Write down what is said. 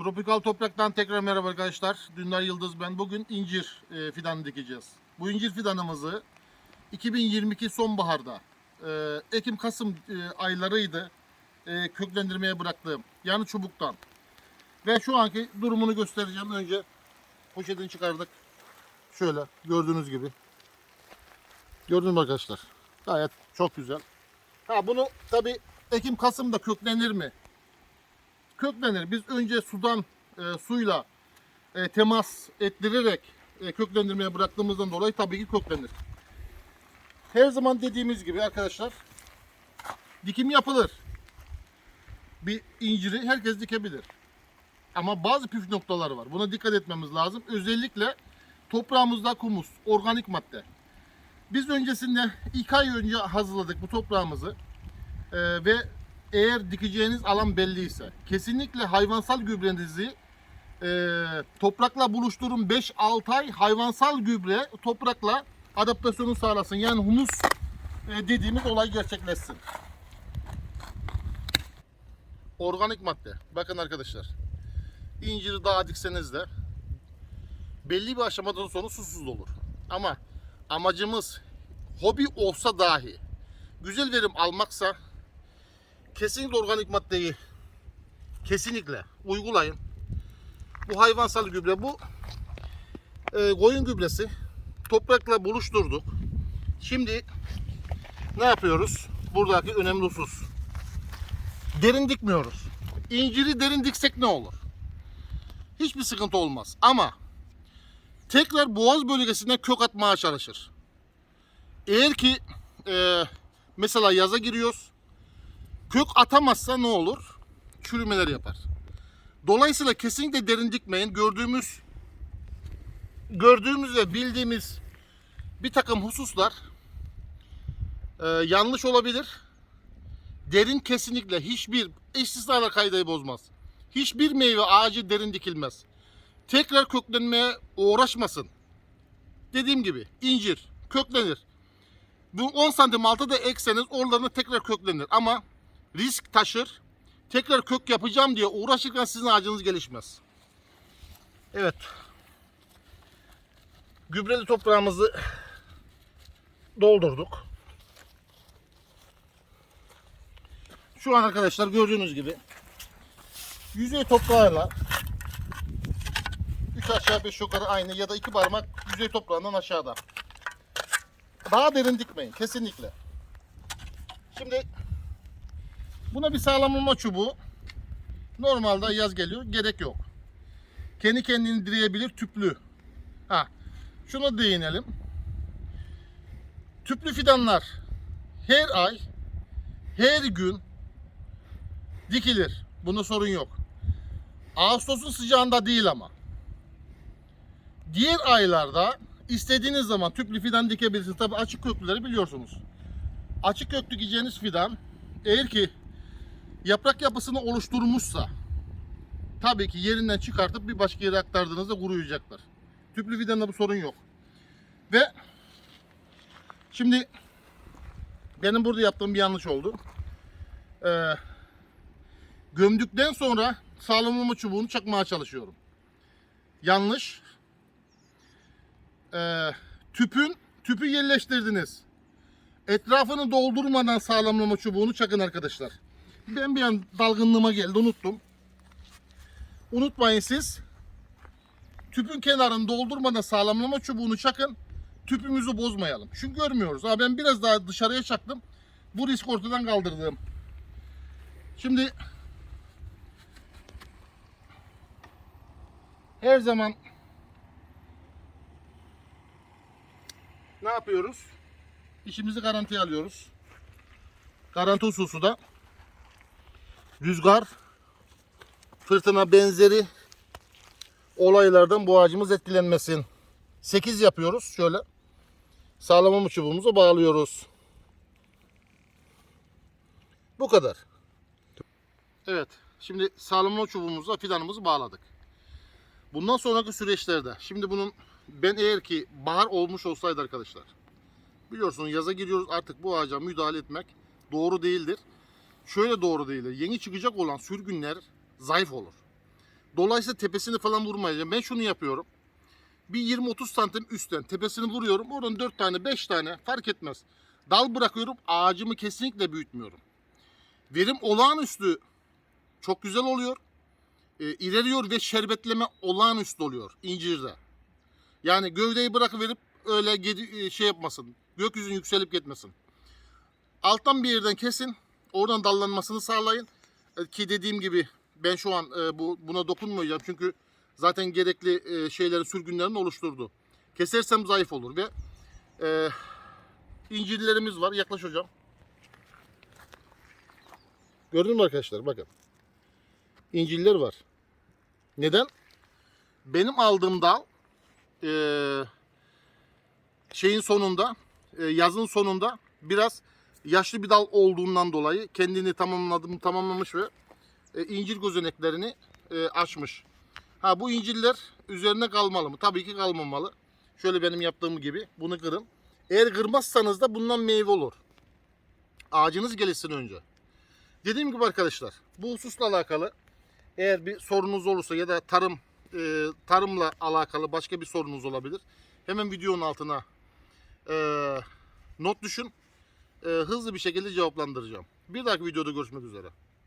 Tropikal Toprak'tan tekrar merhaba arkadaşlar. Dündar Yıldız ben. Bugün incir e, fidanı dikeceğiz. Bu incir fidanımızı 2022 sonbaharda e, Ekim-Kasım e, aylarıydı köklendirmeye bıraktığım. Yani çubuktan. Ve şu anki durumunu göstereceğim. Önce poşetini çıkardık. Şöyle gördüğünüz gibi. Gördünüz mü arkadaşlar? Gayet çok güzel. Ha bunu tabi Ekim-Kasım'da köklenir mi? Köklenir. Biz önce sudan e, suyla e, temas ettirerek e, köklendirmeye bıraktığımızdan dolayı tabii ki köklenir. Her zaman dediğimiz gibi arkadaşlar dikim yapılır. Bir inciri herkes dikebilir. Ama bazı püf noktaları var. Buna dikkat etmemiz lazım. Özellikle toprağımızda humus, organik madde. Biz öncesinde iki ay önce hazırladık bu toprağımızı. Ee, ve eğer dikeceğiniz alan belliyse kesinlikle hayvansal gübrenizi e, toprakla buluşturun 5-6 ay hayvansal gübre toprakla adaptasyonu sağlasın. Yani humus e, dediğimiz olay gerçekleşsin. Organik madde. Bakın arkadaşlar. İnciri dağa dikseniz de belli bir aşamadan sonra susuz olur. Ama amacımız hobi olsa dahi güzel verim almaksa kesinlikle organik maddeyi kesinlikle uygulayın. Bu hayvansal gübre bu e, koyun gübresi toprakla buluşturduk. Şimdi ne yapıyoruz? Buradaki önemli husus. Derin dikmiyoruz. İnciri derin diksek ne olur? Hiçbir sıkıntı olmaz. Ama tekrar boğaz bölgesine kök atmaya çalışır. Eğer ki e, mesela yaza giriyoruz kök atamazsa ne olur? Çürümeler yapar. Dolayısıyla kesinlikle derin dikmeyin. Gördüğümüz gördüğümüz ve bildiğimiz bir takım hususlar e, yanlış olabilir. Derin kesinlikle hiçbir istisnala kaydı bozmaz. Hiçbir meyve ağacı derin dikilmez. Tekrar köklenmeye uğraşmasın. Dediğim gibi incir köklenir. Bu 10 santim altı da ekseniz oralarına tekrar köklenir. Ama risk taşır. Tekrar kök yapacağım diye uğraşırken sizin ağacınız gelişmez. Evet. Gübreli toprağımızı doldurduk. Şu an arkadaşlar gördüğünüz gibi yüzey toprağıyla 3 aşağı 5 yukarı aynı ya da 2 parmak yüzey toprağından aşağıda. Daha derin dikmeyin kesinlikle. Şimdi Buna bir sağlamlama çubuğu. Normalde yaz geliyor. Gerek yok. Kendi kendini direyebilir tüplü. Ha. Şuna değinelim. Tüplü fidanlar her ay her gün dikilir. Bunda sorun yok. Ağustos'un sıcağında değil ama. Diğer aylarda istediğiniz zaman tüplü fidan dikebilirsiniz. Tabi açık köklüleri biliyorsunuz. Açık kök dikeceğiniz fidan eğer ki yaprak yapısını oluşturmuşsa tabii ki yerinden çıkartıp bir başka yere aktardığınızda kuruyacaklar. Tüplü fidanda bu sorun yok. Ve şimdi benim burada yaptığım bir yanlış oldu. Ee, gömdükten sonra sağlamlama çubuğunu çakmaya çalışıyorum. Yanlış. Ee, tüpün tüpü yerleştirdiniz. Etrafını doldurmadan sağlamlama çubuğunu çakın arkadaşlar. Ben bir an dalgınlığıma geldi unuttum. Unutmayın siz. Tüpün kenarını doldurmadan sağlamlama çubuğunu çakın. Tüpümüzü bozmayalım. Çünkü görmüyoruz. Ha ben biraz daha dışarıya çaktım. Bu risk ortadan kaldırdım. Şimdi her zaman ne yapıyoruz? İşimizi garantiye alıyoruz. Garanti hususu da rüzgar, fırtına benzeri olaylardan bu ağacımız etkilenmesin. 8 yapıyoruz. Şöyle sağlamamı çubuğumuza bağlıyoruz. Bu kadar. Evet. Şimdi sağlamama çubuğumuza fidanımızı bağladık. Bundan sonraki süreçlerde şimdi bunun ben eğer ki bahar olmuş olsaydı arkadaşlar biliyorsunuz yaza giriyoruz artık bu ağaca müdahale etmek doğru değildir şöyle doğru değildir. Yeni çıkacak olan sürgünler zayıf olur. Dolayısıyla tepesini falan vurmayacağım. Ben şunu yapıyorum. Bir 20-30 santim üstten tepesini vuruyorum. Oradan 4 tane 5 tane fark etmez. Dal bırakıyorum. Ağacımı kesinlikle büyütmüyorum. Verim olağanüstü çok güzel oluyor. E, ileriyor ve şerbetleme olağanüstü oluyor incirde. Yani gövdeyi bırakıverip öyle e, şey yapmasın. Gökyüzüne yükselip gitmesin. Alttan bir yerden kesin. Oradan dallanmasını sağlayın. E, Ki dediğim gibi ben şu an e, bu buna dokunmayacağım. Çünkü zaten gerekli e, şeylerin sürgünlerini oluşturdu. Kesersem zayıf olur ve e, incirlerimiz var. Yaklaş hocam. Gördün mü arkadaşlar? Bakın. İncirler var. Neden? Benim aldığım dal şeyin sonunda yazın sonunda biraz yaşlı bir dal olduğundan dolayı kendini tamamladım tamamlamış ve e, incir gözeneklerini e, açmış. Ha bu incirler üzerine kalmalı mı? Tabii ki kalmamalı. Şöyle benim yaptığım gibi bunu kırın. Eğer kırmazsanız da bundan meyve olur. Ağacınız gelişsin önce. Dediğim gibi arkadaşlar bu hususla alakalı eğer bir sorunuz olursa ya da tarım e, tarımla alakalı başka bir sorunuz olabilir. Hemen videonun altına e, not düşün. E, hızlı bir şekilde cevaplandıracağım. Bir dahaki videoda görüşmek üzere.